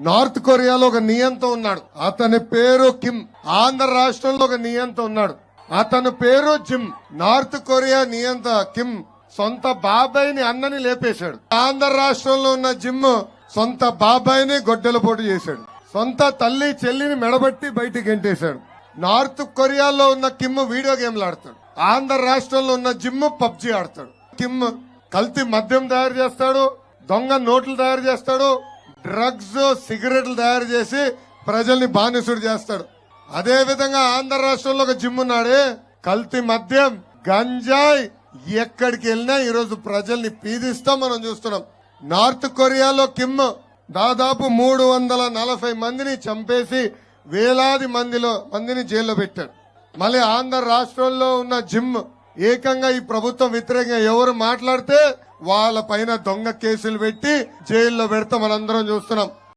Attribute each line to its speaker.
Speaker 1: North కొరియాలో ఒక నియంత ఉన్నాడు. అతని పేరు కిమ్. ఆంధ్ర రాష్ట్రంలో ఒక నియంత ఉన్నాడు. అతని పేరు జిమ్. నార్త్ కొరియా నియంత కిమ్ సొంత బాబాయిని అన్నని లేపేశాడు. ఆంధ్ర రాష్ట్రంలో ఉన్న జిమ్ సొంత బాబాయిని గొడ్డల పోటు చేశాడు. సొంత తల్లి చెల్లిని మెడబట్టి బయటికి గెంటేశాడు. నార్త్ కొరియాలో ఉన్న కిమ్ వీడియో గేమ్లు ఆడతాడు. ఆంధ్ర రాష్ట్రంలో ఉన్న జిమ్ పబ్జి ఆడతాడు. కిమ్ కల్తీ మద్యం తయారు చేస్తాడు దొంగ నోట్లు తయారు చేస్తాడు డ్రగ్స్ సిగరెట్లు తయారు చేసి ప్రజల్ని బానిసుడు చేస్తాడు. అదే విధంగా ఆంధ్ర రాష్ట్రంలో ఒక జిమ్ ఉన్నాడే కల్తీ మద్యం గంజాయి. ఎక్కడికి వెళ్ళినా ఈరోజు ప్రజల్ని పీడిస్తాం మనం చూస్తున్నాం. నార్త్ కొరియాలో కిమ్ దాదాపు మూడు వందల నలభై మందిని చంపేసి వేలాది మందిలో మందిని జైల్లో పెట్టాడు. మళ్ళీ ఆంధ్ర రాష్ట్రంలో ఉన్న జిమ్ ఏకంగా ఈ ప్రభుత్వం వ్యతిరేకంగా ఎవరు మాట్లాడితే వాళ్ళ పైన దొంగ కేసులు పెట్టి జైల్లో పెడతాం. మనందరం చూస్తున్నాం.